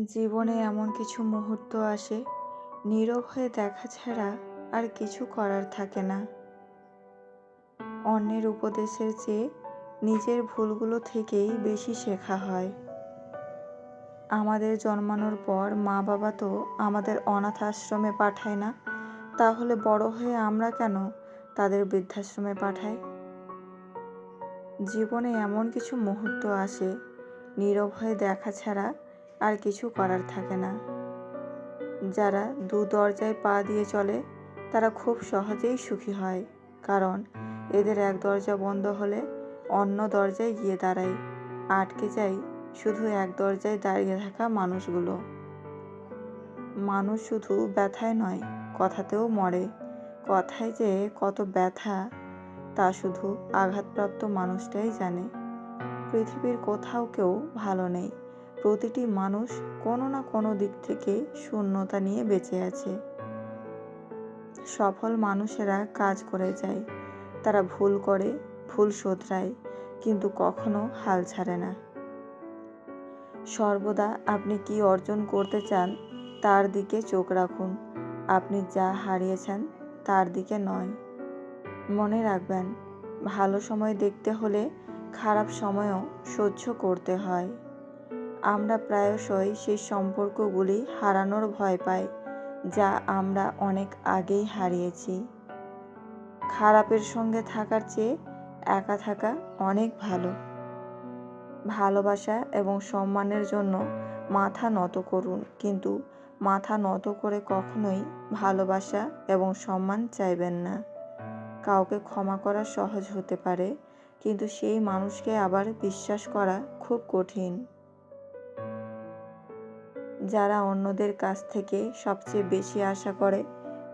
জীবনে এমন কিছু মুহূর্ত আসে, নীরব হয়ে দেখা ছাড়া আর কিছু করার থাকে না। অন্যের উপদেশের চেয়ে নিজের ভুলগুলো থেকেই বেশি শেখা হয়। আমাদের জন্মানোর পর মা বাবা তো আমাদের অনাথ আশ্রমে পাঠায় না, তাহলে বড় হয়ে আমরা কেন তাদের বৃদ্ধাশ্রমে পাঠাই? জীবনে এমন কিছু মুহূর্ত আসে, নীরব হয়ে দেখা ছাড়া আর কিছু করার থাকে না। যারা দু দরজায় পা দিয়ে চলে, তারা খুব সহজেই সুখী হয়, কারণ এদের এক দরজা বন্ধ হলে অন্য দরজায় গিয়ে দাঁড়ায়, আটকে যায় শুধু এক দরজায় দাঁড়িয়ে থাকা মানুষগুলো। মানুষ শুধু ব্যথায় নয়, কথাতেও মরে। কথায় যে কত ব্যথা, তা শুধু আঘাতপ্রাপ্ত মানুষটাই জানে। পৃথিবীর কোথাও কেউ ভালো নেই। প্রতিটি মানুষ কোনো না কোনো দিক থেকে শূন্যতা নিয়ে বেঁচে আছে। সফল মানুষেরা কাজ করে যায়, তারা ভুল করে, ভুল শোধরায়, কিন্তু কখনো হাল ছাড়ে না। সর্বদা আপনি কি অর্জন করতে চান, তার দিকে চোখ রাখুন। আপনি যা হারিয়েছেন, তার দিকে নয়। মনে রাখবেন, ভালো সময় দেখতে হলে খারাপ সময়ও সহ্য করতে হয়। আমরা প্রায়শই সেই সম্পর্কগুলি হারানোর ভয় পাই, যা আমরা অনেক আগেই হারিয়েছি। খারাপের সঙ্গে থাকার চেয়ে একা থাকা অনেক ভালো। ভালোবাসা এবং সম্মানের জন্য মাথা নত করুন, কিন্তু মাথা নত করে কখনোই ভালোবাসা এবং সম্মান চাইবেন না। কাউকে ক্ষমা করা সহজ হতে পারে, কিন্তু সেই মানুষকে আবার বিশ্বাস করা খুব কঠিন। যারা অন্যদের কাছ থেকে সবচেয়ে বেশি আশা করে,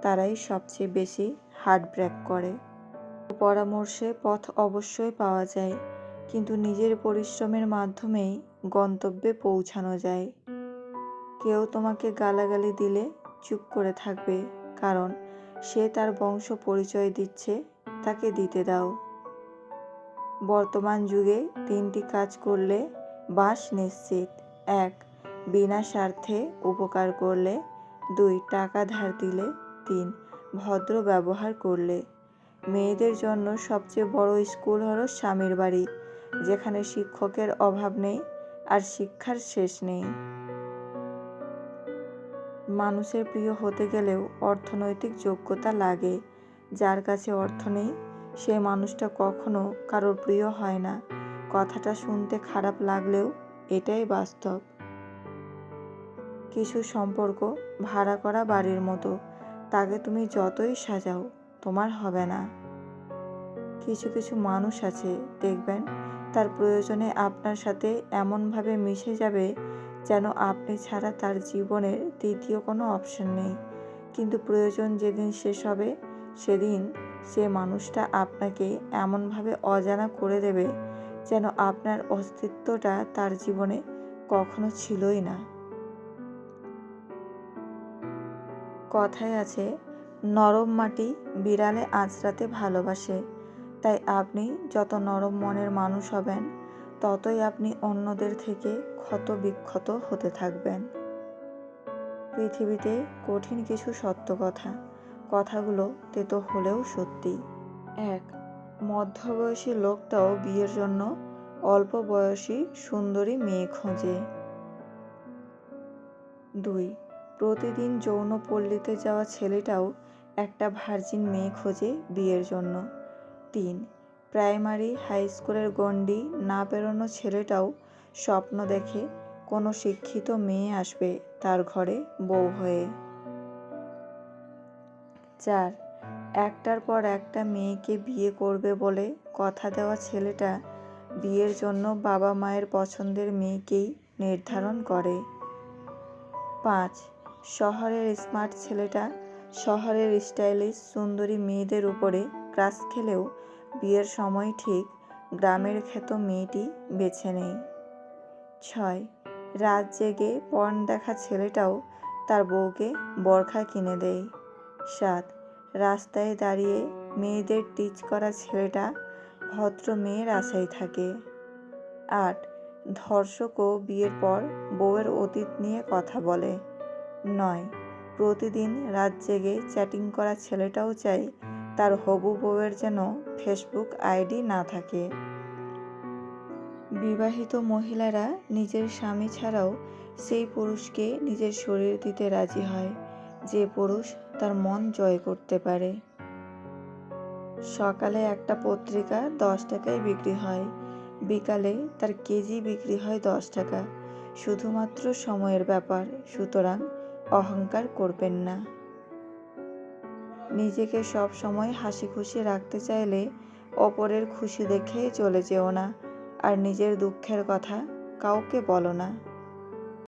তারাই সবচেয়ে বেশি হার্ট ব্রেক করে। পরামর্শে পথ অবশ্যই পাওয়া যায়, কিন্তু নিজের পরিশ্রমের মাধ্যমেই গন্তব্যে পৌঁছানো যায়। কেউ তোমাকে গালাগালি দিলে চুপ করে থাকবে, কারণ সে তার বংশ পরিচয় দিচ্ছে, তাকে দিতে দাও। বর্তমান যুগে তিনটি কাজ করলে বাস নিশ্চিত। এক বিনা স্বার্থে উপকার করলে, দুই টাকা ধার দিলে, তিন ভদ্র ব্যবহার করলে। মেয়েদের জন্য সবচেয়ে বড় স্কুল হলো স্বামীর বাড়ি, যেখানে শিক্ষকের অভাব নেই আর শিক্ষার শেষ নেই। মানুষের প্রিয় হতে গেলেও অর্থনৈতিক যোগ্যতা লাগে। যার কাছে অর্থ নেই, সে মানুষটা কখনো কারোর প্রিয় হয় না। কথাটা শুনতে খারাপ লাগলেও এটাই বাস্তব। কিছু সম্পর্ক ভাড়া করা বাড়ির মতো। তাকে তুমি যতই সাজাও, তোমার হবে না। কিছু কিছু মানুষ আছে, দেখবেন, তার প্রয়োজনে আপনার সাথে এমনভাবে মিশে যাবে যেন আপনি ছাড়া তার জীবনের দ্বিতীয় কোনো অপশন নেই। কিন্তু প্রয়োজন যেদিন শেষ হবে, সেদিন সে মানুষটা আপনাকে এমনভাবে অজানা করে দেবে যেন আপনার অস্তিত্বটা তার জীবনে কখনো ছিলই না। কথায় আছে, নরম মাটি বিড়ালে আঁচড়াতে ভালোবাসে। তাই আপনি যত নরম মনের মানুষ হবেন, ততই আপনি অন্যদের থেকে ক্ষত বিক্ষত হতে থাকবেন। পৃথিবীতে কঠিন কিছু সত্য কথা, কথাগুলো তেতো হলেও সত্যি। এক, মধ্যবয়সী লোকটাও বিয়ের জন্য অল্প বয়সী সুন্দরী মেয়ে খোঁজে। দুই প্রতিদিন যৌন পল্লীতে যাওয়া ছেলেটাও একটা ভার্জিন মেয়ে খোঁজে বিয়ের জন্য। তিন, প্রাইমারি, হাই স্কুলের গণ্ডি না পেরোনো ছেলেটাও স্বপ্ন দেখে কোনো শিক্ষিত মেয়ে আসবে তার ঘরে বউ হয়ে। চার, একটার পর একটা মেয়েকে বিয়ে করবে বলে কথা দেওয়া ছেলেটা বিয়ের জন্য বাবা মায়ের পছন্দের মেয়েকেই নির্ধারণ করে। পাঁচ শহরের স্মার্ট ছেলেটা শহরের স্টাইলিশ সুন্দরী মেয়েদের উপরে ক্রাশ খেলেও বিয়ের সময় ঠিক গ্রামের খ্যাত মেয়েটি বেছে নেই ছয়, রাত জেগে পণ দেখা ছেলেটাও তার বউকে বরখা কিনে দেয়। সাত, রাস্তায় দাঁড়িয়ে মেয়েদের টিচ করা ছেলেটা ভদ্র মেয়ের আশায় থাকে। আট, ধর্ষকও বিয়ের পর বউয়ের অতীত নিয়ে কথা বলে। নয়। প্রতিদিন রাত জেগে চ্যাটিং করা ছেলেটাও চাই তার হবু বউয়ের যেন ফেসবুক আইডি না থাকে। বিবাহিত মহিলারা নিজের স্বামী ছাড়াও সেই পুরুষকে নিজের শরীর দিতে রাজি হয়, যে পুরুষ তার মন জয় করতে পারে। সকালে একটা পত্রিকা দশ টাকায় বিক্রি হয়, বিকালে তার কেজি বিক্রি হয় দশ টাকা। শুধুমাত্র সময়ের ব্যাপার, সুতরাং অহংকার করবেন না। নিজেকে সব সময় হাসি খুশি রাখতে চাইলে অপরের খুশি দেখে চলে যেও না, আর নিজের দুঃখের কথা কাউকে বলো না।